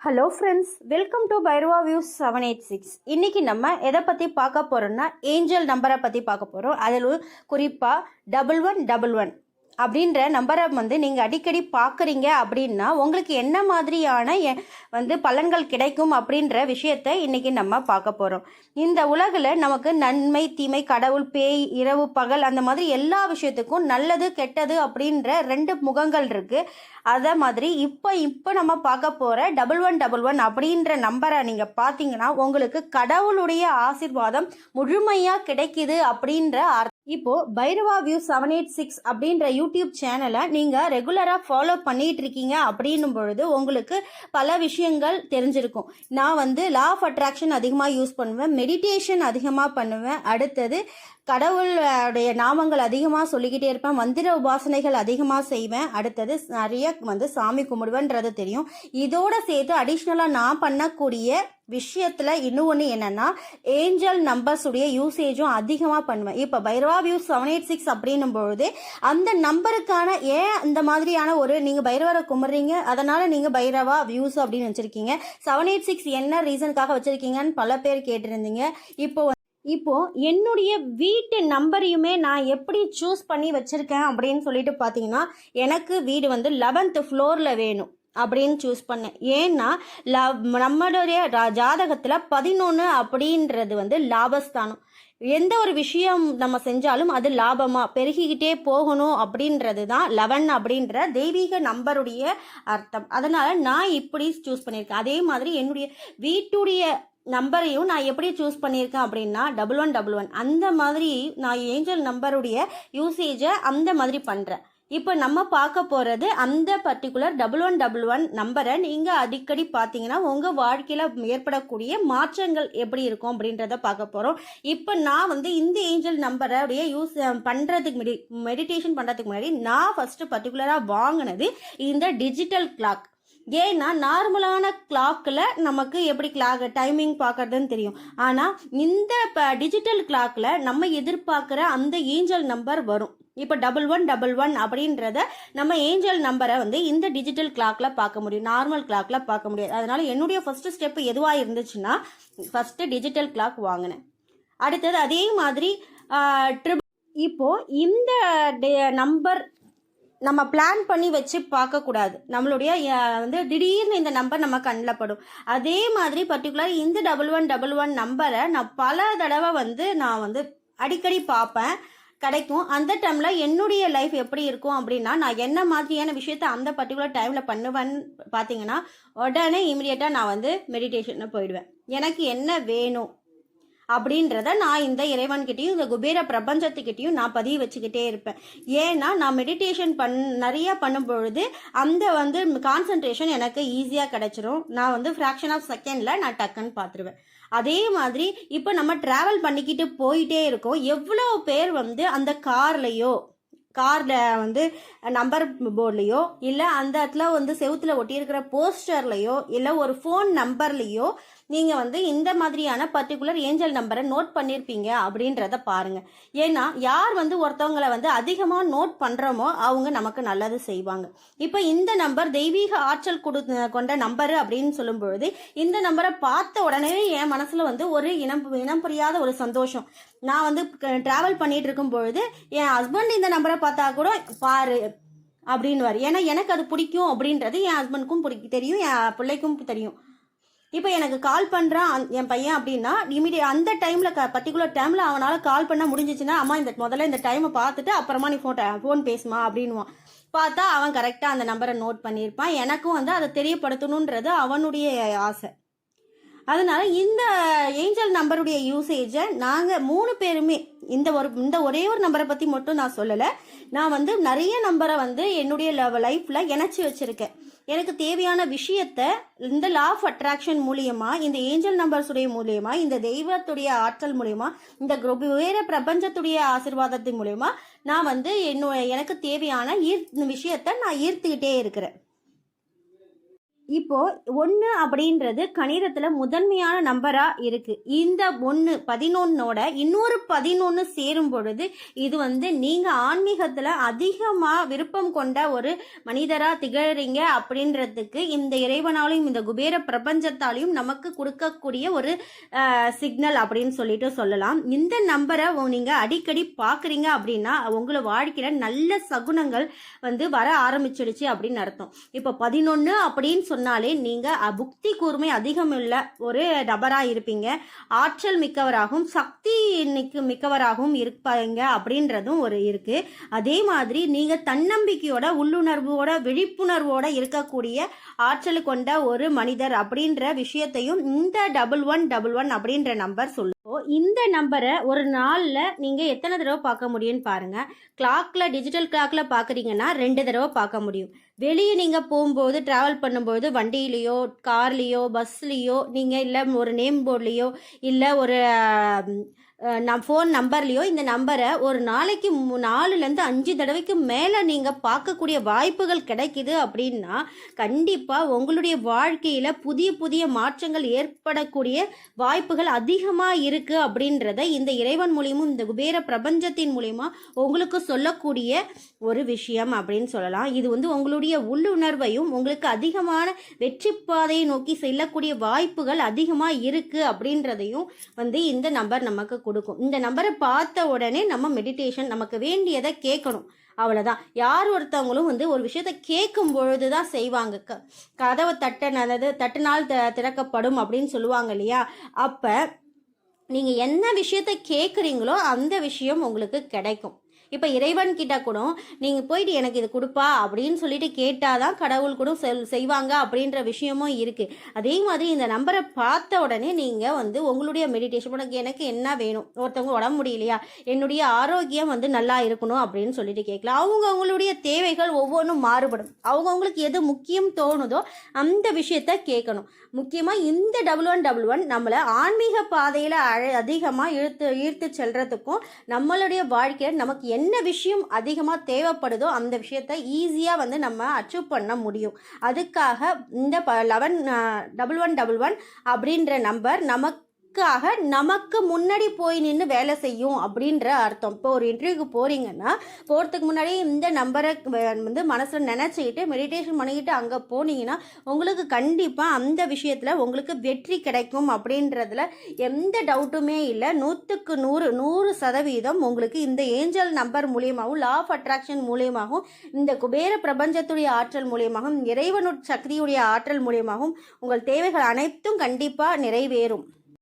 Hello friends welcome to Bhairava views seven eight six இன்றைக்கி நம்ம எதை பற்றி பார்க்க போகிறோம்னா ஏஞ்சல் நம்பரை பற்றி பார்க்க போகிறோம் அதில் குறிப்பாக டபுள் ஒன் டபுள் ஒன் அப்படின்ற நம்பரை வந்து நீங்கள் அடிக்கடி பார்க்குறீங்க அப்படின்னா உங்களுக்கு என்ன மாதிரியான எ- வந்து பலன்கள் கிடைக்கும் அப்படின்ற விஷயத்தை இன்றைக்கி நம்ம பார்க்க போகிறோம் இந்த உலகில் நமக்கு நன்மை தீமை கடவுள் பேய் இரவு பகல் அந்த மாதிரி எல்லா விஷயத்துக்கும் நல்லது கெட்டது அப்படின்ற ரெண்டு முகங்கள் இருக்குது அதே மாதிரி இப்போ இப்போ நம்ம பார்க்க போகிற டபுள் ஒன் டபுள் ஒன் அப்படின்ற நம்பரை நீங்கள் பார்த்தீங்கன்னா உங்களுக்கு கடவுளுடைய ஆசீர்வாதம் முழுமையாக கிடைக்குது அப்படின்ற அர்த்தம் இப்போ Bhairava view seven eight six அப்படின்ற யூடியூப் சேனலை நீங்கள் ரெகுலராக ஃபாலோ பண்ணிட்டு இருக்கீங்க அப்படின்னும் பொழுது உங்களுக்கு பல விஷயங்கள் தெரிஞ்சிருக்கும். நான் வந்து லா ஆஃப் அட்ராக்ஷன் அதிகமாக யூஸ் பண்ணுவேன் மெடிடேஷன் அதிகமாக பண்ணுவேன். அடுத்தது கடவுளுடைய நாமங்கள் அதிகமாக சொல்லிக்கிட்டே இருப்பேன். மந்திர உபாசனைகள் அதிகமாக செய்வேன். அடுத்தது நிறைய வந்து சாமி கும்பிடுவேன்றது தெரியும். இதோட சேர்த்து அடிஷ்னலாக நான் பண்ணக்கூடிய விஷயத்தில் இன்னும் ஒன்று என்னென்னா ஏஞ்சல் நம்பர்ஸுடைய யூசேஜும் அதிகமாக பண்ணுவேன். இப்போ Bhairava view seven eight six அப்படின்னும் பொழுது அந்த நம்பருக்கான ஏன் இந்த மாதிரியான ஒரு நீங்கள் பைரவரை கும்பிட்றீங்க? அதனால் நீங்கள் பைரவா வியூஸ் அப்படின்னு வச்சுருக்கீங்க. செவன் எயிட் சிக்ஸ் என்ன ரீசனுக்காக வச்சுருக்கீங்கன்னு பல பேர் கேட்டிருந்தீங்க. இப்போ இப்போது இப்போ என்னுடைய வீட்டு நம்பரையுமே நான் எப்படி சூஸ் பண்ணி வச்சுருக்கேன் அப்படின்னு சொல்லிட்டு பார்த்தீங்கன்னா எனக்கு வீடு வந்து லெவன்த் ஃப்ளோரில் வேணும் அப்படின்னு சூஸ் பண்ணேன். ஏன்னா லவ் நம்மளுடைய ரா- ஜாதகத்தில் பதினொன்று அப்படின்றது வந்து லாபஸ்தானம். எந்த ஒரு விஷயம் நம்ம செஞ்சாலும் அது லாபமாக பெருகிக்கிட்டே போகணும் அப்படின்றது தான் லெவன் அப்படின்ற தெய்வீக நம்பருடைய அர்த்தம். அதனால் நான் இப்படி சூஸ் பண்ணியிருக்கேன். அதே மாதிரி என்னுடைய வீட்டுடைய நம்பரையும் நான் எப்படி சூஸ் பண்ணியிருக்கேன் அப்படின்னா டபுள் ஒன் டபுள் ஒன் அந்த மாதிரி நான் ஏஞ்சல் நம்பருடைய யூசேஜை அந்த மாதிரி பண்ணுறேன் இப்போ நம்ம பார்க்க போகிறது அந்த particular double one double one நம்பரை நீங்கள் அடிக்கடி பார்த்தீங்கன்னா உங்கள் வாழ்க்கையில் ஏற்படக்கூடிய மாற்றங்கள் எப்படி இருக்கும் அப்படின்றத பார்க்க போகிறோம் இப்போ நான் வந்து இந்த ஏஞ்சல் நம்பருடைய யூஸ் பண்ணுறதுக்கு முன்னாடி மெடிடேஷன் பண்ணுறதுக்கு முன்னாடி நான் ஃபஸ்ட்டு பர்டிகுலராக வாங்கினது இந்த டிஜிட்டல் கிளாக் ஏன்னா நார்மலான கிளாக்கில் நமக்கு எப்படி கிளாக் டைமிங் பார்க்கறதுன்னு தெரியும். ஆனால் இந்த இப்போ டிஜிட்டல் கிளாக்கில் நம்ம எதிர்பார்க்குற அந்த ஏஞ்சல் நம்பர் வரும். இப்போ டபுள் ஒன் டபுள் ஒன் அப்படின்றத நம்ம ஏஞ்சல் நம்பரை வந்து இந்த டிஜிட்டல் கிளாக்கில் பார்க்க முடியும். நார்மல் கிளாக்கில் பார்க்க முடியாது. அதனால் என்னுடைய ஃபஸ்ட்டு ஸ்டெப் எதுவாக இருந்துச்சுன்னா ஃபஸ்ட்டு டிஜிட்டல் கிளாக் வாங்கினேன். அடுத்தது அதே மாதிரி ட்ரிப் இப்போது இந்த நம்பர் நம்ம பிளான் பண்ணி வச்சு பார்க்கக்கூடாது. நம்மளுடைய வந்து திடீர்னு இந்த நம்பர் நம்ம கண்ணில் படும். அதே மாதிரி பர்டிகுலர் இந்த டபுள் ஒன் டபுள் ஒன் நம்பரை நான் பல தடவை வந்து நான் வந்து அடிக்கடி பார்ப்பேன். கிடைக்கும். அந்த டைமில் என்னுடைய லைஃப் எப்படி இருக்கும் அப்படின்னா நான் என்ன மாதிரியான விஷயத்த அந்த பர்டிகுலர் டைமில் பண்ணுவேன்னு பார்த்தீங்கன்னா உடனே இமீடியட்டாக நான் வந்து மெடிடேஷனில் போயிடுவேன். எனக்கு என்ன வேணும்? அப்படின்றத நான் இந்த இறைவன்கிட்டையும் இந்த குபேர பிரபஞ்சத்துக்கிட்டேயும் நான் பதிவு வச்சுக்கிட்டே இருப்பேன். ஏன்னா நான் மெடிடேஷன் பண் நிறையா பண்ணும் பொழுது அந்த வந்து கான்சன்ட்ரேஷன் எனக்கு ஈஸியாக கிடச்சிரும். நான் வந்து ஃப்ராக்ஷன் ஆஃப் செகண்டில் நான் டக்குன்னு பார்த்துருவேன் அதே மாதிரி இப்போ நம்ம ட்ராவல் பண்ணிக்கிட்டு போயிட்டே இருக்கோம். எவ்வளோ பேர் வந்து அந்த கார்லேயோ காரில் வந்து நம்பர் போர்ட்லேயோ இல்லை அந்த இடத்துல வந்து செவுத்துல ஒட்டியிருக்கிற போஸ்டர்லேயோ இல்லை ஒரு ஃபோன் நம்பர்லேயோ நீங்கள் வந்து இந்த மாதிரியான பர்டிகுலர் ஏஞ்சல் நம்பரை நோட் பண்ணியிருப்பீங்க அப்படின்றத பாருங்கள் ஏன்னா யார் வந்து ஒருத்தவங்களை வந்து அதிகமாக நோட் பண்ணுறோமோ அவங்க நமக்கு நல்லது செய்வாங்க. இப்போ இந்த நம்பர் தெய்வீக ஆற்றல் கொடு கொண்ட நம்பரு அப்படின்னு சொல்லும் பொழுது இந்த நம்பரை பார்த்த உடனே என் மனசில் வந்து ஒரு இனம் இனம் புரியாத ஒரு சந்தோஷம். நான் வந்து ட்ராவல் பண்ணிட்டு இருக்கும் பொழுது என் ஹஸ்பண்ட் இந்த நம்பரை பார்த்தா கூட பாரு அப்படின்னுவார். ஏன்னா எனக்கு அது பிடிக்கும் அப்படின்றது என் ஹஸ்பண்டுக்கும் பிடிக்கும் தெரியும் என் பிள்ளைக்கும் தெரியும். இப்போ எனக்கு கால் பண்ணுறான் என் பையன் அப்படின்னா இமீடியட் அந்த டைமில் க பர்டிகுலர் டைமில் அவனால் கால் பண்ண முடிஞ்சிச்சுன்னா அம்மா இந்த முதல்ல இந்த டைமை பார்த்துட்டு அப்புறமா நீ ஃபோன் ஃபோன் பேசுமா அப்படின்வான் பார்த்தா அவன் கரெக்டாக அந்த நம்பரை நோட் பண்ணியிருப்பான். எனக்கும் வந்து அதை தெரியப்படுத்தணுன்றது அவனுடைய ஆசை. அதனால இந்த ஏஞ்சல் நம்பருடைய யூசேஜை நாங்கள் மூணு பேருமே இந்த ஒரு இந்த ஒரே ஒரு நம்பரை பற்றி மட்டும் நான் சொல்லலை. நான் வந்து நிறைய நம்பரை வந்து என்னுடைய லைஃப்பில் இணைச்சி வச்சுருக்கேன். எனக்கு தேவையான விஷயத்த இந்த லா ஆஃப் அட்ராக்ஷன் மூலியமா இந்த ஏஞ்சல் நம்பர்ஸுடைய மூலியமா இந்த தெய்வத்துடைய ஆற்றல் மூலியமா இந்த குரூப் வேற பிரபஞ்சத்துடைய ஆசிர்வாதத்தின் மூலியமா நான் வந்து என்னோட எனக்கு தேவையான ஈர் விஷயத்த நான் ஈர்த்துக்கிட்டே இருக்கிறேன். இப்போது ஒன்று அப்படின்றது கணிதத்தில் முதன்மையான நம்பராக இருக்குது இந்த ஒன்று பதினொன்னோட இன்னொரு பதினொன்று சேரும் பொழுது இது வந்து நீங்கள் ஆன்மீகத்தில் அதிகமாக விருப்பம் கொண்ட ஒரு மனிதராக திகழறீங்க அப்படின்றதுக்கு இந்த இறைவனாலையும் இந்த குபேர பிரபஞ்சத்தாலையும் நமக்கு கொடுக்கக்கூடிய ஒரு சிக்னல் அப்படின்னு சொல்லிட்டு சொல்லலாம். இந்த நம்பரை நீங்கள் அடிக்கடி பார்க்குறீங்க அப்படின்னா உங்களை வாழ்க்கையில் நல்ல சகுனங்கள் வந்து வர ஆரம்பிச்சிடுச்சு அப்படின்னு அர்த்தம். இப்போ பதினொன்று அப்படின்னு சொன்னாலே நீங்கள் புக்தி கூர்மை அதிகமுள்ள ஒரு நபராக இருப்பீங்க. ஆற்றல் மிக்கவராகவும் சக்தி மிக்கவராகவும் இருப்பாங்க அப்படின்றதும் ஒரு இருக்குது அதே மாதிரி நீங்கள் தன்னம்பிக்கையோட உள்ளுணர்வோட விழிப்புணர்வோட இருக்கக்கூடிய ஆற்றல் கொண்ட ஒரு மனிதர் அப்படின்ற விஷயத்தையும் இந்த டபுள் ஒன் டபுள் ஒன் அப்படின்ற நம்பர் இப்போது இந்த நம்பரை ஒரு நாளில் நீங்கள் எத்தனை தடவை பார்க்க முடியும்னு பாருங்கள் கிளாக்கில் டிஜிட்டல் கிளாக்கில் பார்க்குறீங்கன்னா ரெண்டு தடவை பார்க்க முடியும். வெளியே நீங்கள் போகும்போது ட்ராவல் பண்ணும்போது வண்டியிலையோ கார்லேயோ பஸ்லேயோ நீங்கள் இல்லை ஒரு நேம் போர்ட்லேயோ இல்லை ஒரு நான் ஃபோன் நம்பர்லேயோ இந்த நம்பரை ஒரு நாளைக்கு மு- நாலுலேருந்து அஞ்சு தடவைக்கு மேலே நீங்கள் பார்க்கக்கூடிய வாய்ப்புகள் கிடைக்குது அப்படின்னா கண்டிப்பாக உங்களுடைய வாழ்க்கையில் புதிய புதிய மாற்றங்கள் ஏற்படக்கூடிய வாய்ப்புகள் அதிகமாக இருக்குது அப்படின்றத இந்த இறைவன் மூலியமும் இந்த குபேர பிரபஞ்சத்தின் மூலியமா உங்களுக்கு சொல்லக்கூடிய ஒரு விஷயம் அப்படின்னு சொல்லலாம். இது வந்து உங்களுடைய உள்ளுணர்வையும் உங்களுக்கு அதிகமான வெற்றி பாதையை நோக்கி செல்லக்கூடிய வாய்ப்புகள் அதிகமாக இருக்குது அப்படின்றதையும் வந்து இந்த நம்பர் நமக்கு கொடுக்கும். இந்த நம்பரை பார்த்த உடனே நம்ம மெடிடேஷன் நமக்கு வேண்டியதை கேட்கணும். அவ்வளோதான் யார் ஒருத்தவங்களும் வந்து ஒரு விஷயத்த கேட்கும் பொழுது தான் செய்வாங்க. க கதவை தட்ட அதாவது தட்டினால் த திறக்கப்படும் அப்படின்னு சொல்லுவாங்க இல்லையா? அப்போ நீங்கள் என்ன விஷயத்த கேட்குறீங்களோ அந்த விஷயம் உங்களுக்கு கிடைக்கும். இப்போ இறைவன் கிட்ட கூட நீங்கள் போயிட்டு எனக்கு இது கொடுப்பா அப்படின்னு சொல்லிட்டு கேட்டாதான் கடவுள் கூட செல் செய்வாங்க அப்படின்ற விஷயமும் இருக்குது அதே மாதிரி இந்த நம்பரை பார்த்த உடனே நீங்கள் வந்து உங்களுடைய மெடிடேஷன் உனக்கு எனக்கு என்ன வேணும்? ஒருத்தவங்க உடம்பு முடியலையா? என்னுடைய ஆரோக்கியம் வந்து நல்லா இருக்கணும் அப்படின்னு சொல்லிட்டு கேட்கலாம். அவங்க அவங்களுடைய தேவைகள் ஒவ்வொன்றும் மாறுபடும். அவங்கவுங்களுக்கு எது முக்கியம் தோணுதோ அந்த விஷயத்த கேட்கணும். முக்கியமாக இந்த டபுள் ஒன் டபுள் ஒன் நம்மளை ஆன்மீக பாதையில் அழ அதிகமாக இழுத்து ஈர்த்து செல்றதுக்கும் நம்மளுடைய வாழ்க்கையில் நமக்கு என்ன என்ன விஷயம் அதிகமாக தேவைப்படுதோ அந்த விஷயத்த ஈஸியாக வந்து நம்ம அச்சீவ் பண்ண முடியும். அதுக்காக இந்த ப eleven double one double one அப்படின்ற நம்பர் நமக்கு நமக்காக நமக்கு முன்னாடி போய் நின்று வேலை செய்யும் அப்படின்ற அர்த்தம். இப்போ ஒரு இன்டர்வியூக்கு போகிறீங்கன்னா போகிறதுக்கு முன்னாடி இந்த நம்பரை வந்து மனசில் நினச்சிக்கிட்டு மெடிடேஷன் பண்ணிக்கிட்டு அங்கே போனீங்கன்னா உங்களுக்கு கண்டிப்பாக அந்த விஷயத்தில் உங்களுக்கு வெற்றி கிடைக்கும் அப்படின்றதுல எந்த டவுட்டுமே இல்லை. நூற்றுக்கு நூறு நூறு சதவீதம் உங்களுக்கு இந்த ஏஞ்சல் நம்பர் மூலியமாகவும் லா ஆஃப் அட்ராக்ஷன் மூலியமாகவும் இந்த குபேர பிரபஞ்சத்துடைய ஆற்றல் மூலியமாகவும் இறைவனு சக்தியுடைய ஆற்றல் மூலியமாகவும் உங்கள் தேவைகள் அனைத்தும் கண்டிப்பாக நிறைவேறும்.